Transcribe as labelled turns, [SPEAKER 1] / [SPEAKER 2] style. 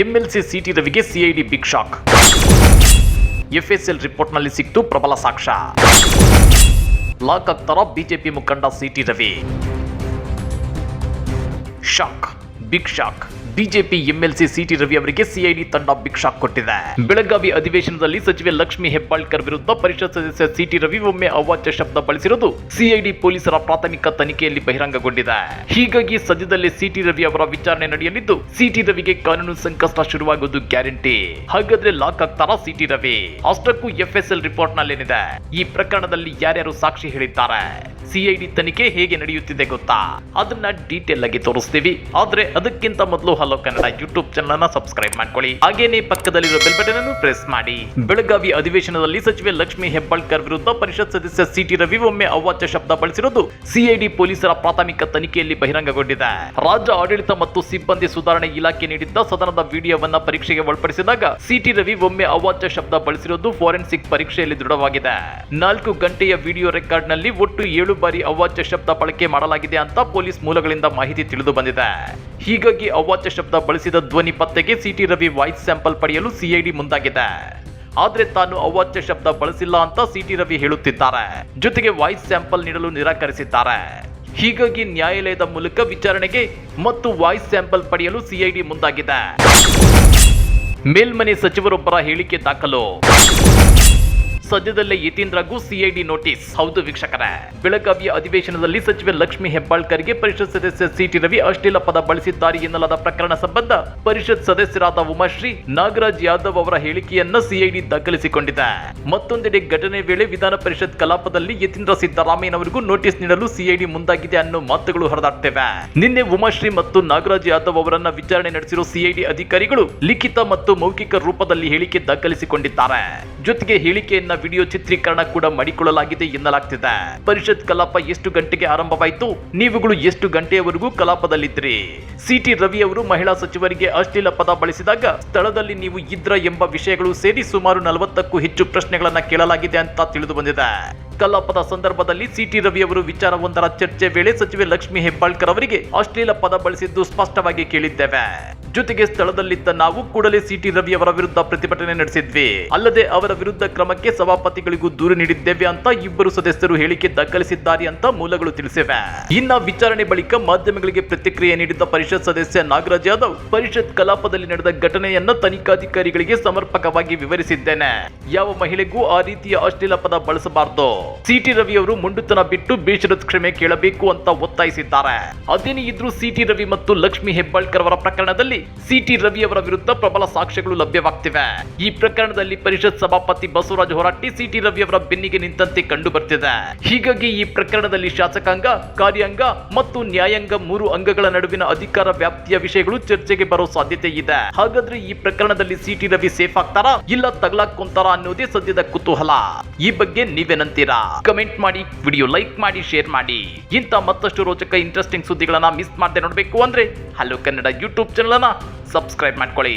[SPEAKER 1] MLC city ರವಿಗೆ CID big shock. FSL ರಿಪೋರ್ಟ್ನಲ್ಲಿ ಸಿಕ್ತು ಪ್ರಬಲ ಸಾಕ್ಷ್ಯ. ಲಾಕ್ ಆಗ್ತಾರ ಬಿಜೆಪಿ ಮುಖಂಡ C T Ravi. Shock, big shock BJP MLC C T Ravi ಅವರಿಗೆ ಸಿಐಡಿ ತಂಡ ಭಿಕ್ಷಾ ಕೊಟ್ಟಿದೆ. ಬೆಳಗಾವಿ ಅಧಿವೇಶನದಲ್ಲಿ ಸಚಿವೆ ಲಕ್ಷ್ಮಿ ಹೆಬ್ಬಾಳ್ಕರ್ ವಿರುದ್ಧ ಪರಿಷತ್ ಸದಸ್ಯ ಸಿಟಿ ರವಿ ಒಮ್ಮೆ ಅವಾಚ್ಯ ಶಬ್ದ ಬಳಸಿರುವುದು ಸಿಐಡಿ ಪೊಲೀಸರ ಪ್ರಾಥಮಿಕ ತನಿಖೆಯಲ್ಲಿ ಬಹಿರಂಗಗೊಂಡಿದೆ. ಹೀಗಾಗಿ ಸದ್ಯದಲ್ಲೇ ಸಿಟಿ ರವಿ ಅವರ ವಿಚಾರಣೆ ನಡೆಯಲಿದ್ದು, ಸಿಟಿ ರವಿಗೆ ಕಾನೂನು ಸಂಕಷ್ಟ ಶುರುವಾಗುವುದು ಗ್ಯಾರಂಟಿ. ಹಾಗಾದ್ರೆ ಲಾಕ್ ಆಗ್ತಾರಾ ಸಿಟಿ ರವಿ? ಅಷ್ಟಕ್ಕೂ ಎಫ್ಎಸ್ಎಲ್ ರಿಪೋರ್ಟ್ ನಲ್ಲೇನಿದೆ ಈ ಪ್ರಕರಣದಲ್ಲಿ ಯಾರ್ಯಾರು ಸಾಕ್ಷಿ ಹೇಳಿದ್ದಾರೆ? ಸಿಐಡಿ ತನಿಖೆ ಹೇಗೆ ನಡೆಯುತ್ತಿದೆ ಗೊತ್ತಾ? ಅದನ್ನ ಡೀಟೇಲ್ ಆಗಿ ತೋರಿಸ್ತೀವಿ. ಆದ್ರೆ ಅದಕ್ಕಿಂತ ಮೊದಲು ಹಲೋ ಕನ್ನಡ ಯೂಟ್ಯೂಬ್ ಚಾನಲ್ ಅನ್ನ ಸಬ್ಸ್ಕ್ರೈಬ್ ಮಾಡ್ಕೊಳ್ಳಿ. ಹಾಗೇನೆ ಪಕ್ಕದಲ್ಲಿರುವ ಬೆಲ್ ಬಟನ್ ಅನ್ನು ಪ್ರೆಸ್ ಮಾಡಿ. ಬೆಳಗಾವಿ ಅಧಿವೇಶನದಲ್ಲಿ ಸಚಿವೆ ಲಕ್ಷ್ಮಿ ಹೆಬ್ಬಾಳ್ಕರ್ ವಿರುದ್ಧ ಪರಿಷತ್ ಸದಸ್ಯ ಸಿಟಿ ರವಿ ಒಮ್ಮೆ ಅವಾಚ್ಯ ಶಬ್ದ ಬಳಸಿರುವುದು ಸಿಐಡಿ ಪೊಲೀಸರ ಪ್ರಾಥಮಿಕ ತನಿಖೆಯಲ್ಲಿ ಬಹಿರಂಗಗೊಂಡಿದೆ. ರಾಜ್ಯ ಆಡಳಿತ ಮತ್ತು ಸಿಬ್ಬಂದಿ ಸುಧಾರಣೆ ಇಲಾಖೆ ನೀಡಿದ್ದ ಸದನದ ವಿಡಿಯೋವನ್ನ ಪರೀಕ್ಷೆಗೆ ಒಳಪಡಿಸಿದಾಗ ಸಿಟಿ ರವಿ ಒಮ್ಮೆ ಅವಾಚ್ಯ ಶಬ್ದ ಬಳಸಿರುವುದು ಫೋರೆನ್ಸಿಕ್ ಪರೀಕ್ಷೆಯಲ್ಲಿ ದೃಢವಾಗಿದೆ. ನಾಲ್ಕು ಗಂಟೆಯ ವಿಡಿಯೋ ರೆಕಾರ್ಡ್ನಲ್ಲಿ ಒಟ್ಟು ಏಳು ಬಾರಿ ಅವಾಚ್ಯ ಶಬ್ದ ಬಳಕೆ ಮಾಡಲಾಗಿದೆ ಅಂತ ಪೊಲೀಸ್ ಮೂಲಗಳಿಂದ ಮಾಹಿತಿ ತಿಳಿದು ಬಂದಿದೆ. ಹೀಗಾಗಿ ಅವಾಚ್ಯ ಶಬ್ದ ಬಳಸಿದ ಧ್ವನಿ ಪತ್ತೆಗೆ C T Ravi voice sample ಪಡೆಯಲು ಸಿಐಡಿ ಮುಂದಾಗಿದೆ. ಆದ್ರೆ ತಾನು ಅವಾಚ್ಯ ಶಬ್ದ ಬಳಸಿಲ್ಲ ಅಂತ ಸಿಟಿ ರವಿ ಹೇಳುತ್ತಿದ್ದಾರೆ. ಜೊತೆಗೆ ವಾಯ್ಸ್ ಸ್ಯಾಂಪಲ್ ನೀಡಲು ನಿರಾಕರಿಸಿದ್ದಾರೆ. ಹೀಗಾಗಿ ನ್ಯಾಯಾಲಯದ ಮೂಲಕ ವಿಚಾರಣೆಗೆ ಮತ್ತು ವಾಯ್ಸ್ ಸ್ಯಾಂಪಲ್ ಪಡೆಯಲು ಸಿಐಡಿ ಮುಂದಾಗಿದೆ. ಮೇಲ್ಮನೆ ಸಚಿವರೊಬ್ಬರ ಹೇಳಿಕೆ ದಾಖಲು. ಸದ್ಯದಲ್ಲೇ ಯತೀಂದ್ರಗೂ ಸಿಐಡಿ ನೋಟಿಸ್ ಹೌದು ವೀಕ್ಷಕರೇ. ಬೆಳಗಾವಿಯ ಅಧಿವೇಶನದಲ್ಲಿ ಸಚಿವೆ ಲಕ್ಷ್ಮಿ ಹೆಬ್ಬಾಳ್ಕರ್ಗೆ ಪರಿಷತ್ ಸದಸ್ಯ ಸಿಟಿ ರವಿ ಅಶ್ಲೀಲ ಪದ ಬಳಸಿದ್ದಾರೆ ಎನ್ನಲಾದ ಪ್ರಕರಣ ಸಂಬಂಧ ಪರಿಷತ್ ಸದಸ್ಯರಾದ ಉಮಾಶ್ರೀ ನಾಗರಾಜ್ ಯಾದವ್ ಅವರ ಹೇಳಿಕೆಯನ್ನ ಸಿಐಡಿ ದಾಖಲಿಸಿಕೊಂಡಿದೆ. ಮತ್ತೊಂದೆಡೆ ಘಟನೆ ವೇಳೆ ವಿಧಾನ ಪರಿಷತ್ ಕಲಾಪದಲ್ಲಿ ಯತೀಂದ್ರ ಸಿದ್ದರಾಮಯ್ಯನವರಿಗೂ ನೋಟಿಸ್ ನೀಡಲು ಸಿಐಡಿ ಮುಂದಾಗಿದೆ ಅನ್ನೋ ಮಾತುಗಳು ಹರಿದಾಡ್ತಿವೆ. ನಿನ್ನೆ ಉಮಾಶ್ರೀ ಮತ್ತು ನಾಗರಾಜ್ ಯಾದವ್ ಅವರನ್ನ ವಿಚಾರಣೆ ನಡೆಸಿರೋ ಸಿಐಡಿ ಅಧಿಕಾರಿಗಳು ಲಿಖಿತ ಮತ್ತು ಮೌಖಿಕ ರೂಪದಲ್ಲಿ ಹೇಳಿಕೆ ದಾಖಲಿಸಿಕೊಂಡಿದ್ದಾರೆ. ಜೊತೆಗೆ ಹೇಳಿಕೆಯನ್ನ ವಿಡಿಯೋ ಚಿತ್ರೀಕರಣ ಕೂಡ ಮಾಡಿಕೊಳ್ಳಲಾಗಿದೆ ಎನ್ನಲಾಗ್ತಿದೆ. ಪರಿಷತ್ ಕಲಾಪ ಎಷ್ಟು ಗಂಟೆಗೆ ಆರಂಭವಾಯಿತು? ನೀವುಗಳು ಎಷ್ಟು ಗಂಟೆಯವರೆಗೂ ಕಲಾಪದಲ್ಲಿದ್ರಿ ಸಿಟಿ ರವಿ ಅವರು ಮಹಿಳಾ ಸಚಿವರಿಗೆ ಅಶ್ಲೀಲ ಪದ ಬಳಸಿದಾಗ, ಸ್ಥಳದಲ್ಲಿ ನೀವು ಇದ್ರ ಎಂಬ ವಿಷಯಗಳು ಸೇರಿ ಸುಮಾರು ನಲವತ್ತಕ್ಕೂ ಹೆಚ್ಚು ಪ್ರಶ್ನೆಗಳನ್ನ ಕೇಳಲಾಗಿದೆ ಅಂತ ತಿಳಿದು ಬಂದಿದೆ. ಕಲಾಪದ ಸಂದರ್ಭದಲ್ಲಿ ಸಿಟಿ ರವಿ ಅವರು ವಿಚಾರವೊಂದರ ಚರ್ಚೆ ವೇಳೆ ಸಚಿವೆ ಲಕ್ಷ್ಮಿ ಹೆಬ್ಬಾಳ್ಕರ್ ಅವರಿಗೆ ಅಶ್ಲೀಲ ಪದ ಬಳಸಿದ್ದು ಸ್ಪಷ್ಟವಾಗಿ ಕೇಳಿದ್ದೇವೆ. ಜೊತೆಗೆ ಸ್ಥಳದಲ್ಲಿದ್ದ ನಾವು ಕೂಡಲೇ ಸಿಟಿ ರವಿ ಅವರ ವಿರುದ್ಧ ಪ್ರತಿಭಟನೆ ನಡೆಸಿದ್ವಿ. ಅಲ್ಲದೆ ಅವರ ವಿರುದ್ಧ ಕ್ರಮಕ್ಕೆ ಸಭಾಪತಿಗಳಿಗೂ ದೂರು ನೀಡಿದ್ದೇವೆ ಅಂತ ಇಬ್ಬರು ಸದಸ್ಯರು ಹೇಳಿಕೆ ದಾಖಲಿಸಿದ್ದಾರೆ ಅಂತ ಮೂಲಗಳು ತಿಳಿಸಿವೆ. ಇನ್ನ ವಿಚಾರಣೆ ಬಳಿಕ ಮಾಧ್ಯಮಗಳಿಗೆ ಪ್ರತಿಕ್ರಿಯೆ ನೀಡಿದ್ದ ಪರಿಷತ್ ಸದಸ್ಯ ನಾಗರಾಜ್ ಯಾದವ್, ಪರಿಷತ್ ಕಲಾಪದಲ್ಲಿ ನಡೆದ ಘಟನೆಯನ್ನ ತನಿಖಾಧಿಕಾರಿಗಳಿಗೆ ಸಮರ್ಪಕವಾಗಿ ವಿವರಿಸಿದ್ದೇನೆ. ಯಾವ ಮಹಿಳೆಗೂ ಆ ರೀತಿಯ ಅಶ್ಲೀಲ ಪದ ಬಳಸಬಾರದು. ಸಿಟಿ ರವಿ ಅವರು ಮುಂಡುತನ ಬಿಟ್ಟು ಬೇಷರತ್ ಕ್ಷಮೆ ಕೇಳಬೇಕು ಅಂತ ಒತ್ತಾಯಿಸಿದ್ದಾರೆ. ಅದೇನೇ ಇದ್ರೂ ಸಿಟಿ ರವಿ ಮತ್ತು ಲಕ್ಷ್ಮಿ ಹೆಬ್ಬಾಳ್ಕರ್ ಅವರ ಪ್ರಕರಣದಲ್ಲಿ ಸಿಟಿ ರವಿ ಅವರ ವಿರುದ್ಧ ಪ್ರಬಲ ಸಾಕ್ಷ್ಯಗಳು ಲಭ್ಯವಾಗ್ತಿವೆ. ಈ ಪ್ರಕರಣದಲ್ಲಿ ಪರಿಷತ್ ಸಭಾಪತಿ ಬಸವರಾಜ ಹೊರಟ್ಟಿ ಸಿಟಿ ರವಿ ಅವರ ಬೆನ್ನಿಗೆ ನಿಂತಂತೆ ಕಂಡು ಬರ್ತಿದೆ ಹೀಗಾಗಿ ಈ ಪ್ರಕರಣದಲ್ಲಿ ಶಾಸಕಾಂಗ, ಕಾರ್ಯಾಂಗ ಮತ್ತು ನ್ಯಾಯಾಂಗ ಮೂರು ಅಂಗಗಳ ನಡುವಿನ ಅಧಿಕಾರ ವ್ಯಾಪ್ತಿಯ ವಿಷಯಗಳು ಚರ್ಚೆಗೆ ಬರೋ ಸಾಧ್ಯತೆ ಇದೆ. ಹಾಗಾದ್ರೆ ಈ ಪ್ರಕರಣದಲ್ಲಿ ಸಿಟಿ ರವಿ ಸೇಫ್ ಆಗ್ತಾರಾ ಇಲ್ಲ ತಗ್ಲಾಕೊಂತಾರಾ ಅನ್ನೋದೇ ಸದ್ಯದ ಕುತೂಹಲ. ಈ ಬಗ್ಗೆ ನೀವೇನಂತೀರಾ? ಕಮೆಂಟ್ ಮಾಡಿ ವಿಡಿಯೋ ಲೈಕ್ ಮಾಡಿ ಶೇರ್ ಮಾಡಿ. ಇಂಥ ಮತ್ತಷ್ಟು ರೋಚಕ ಇಂಟ್ರೆಸ್ಟಿಂಗ್ ಸುದ್ದಿಗಳನ್ನ ಮಿಸ್ ಮಾಡದೆ ನೋಡಬೇಕು ಅಂದ್ರೆ ಹಲೋ ಕನ್ನಡ ಯೂಟ್ಯೂಬ್ ಚಾನಲ್ ಅನ್ನ ಸಬ್ಸ್ಕ್ರೈಬ್ ಮಾಡ್ಕೊಳ್ಳಿ.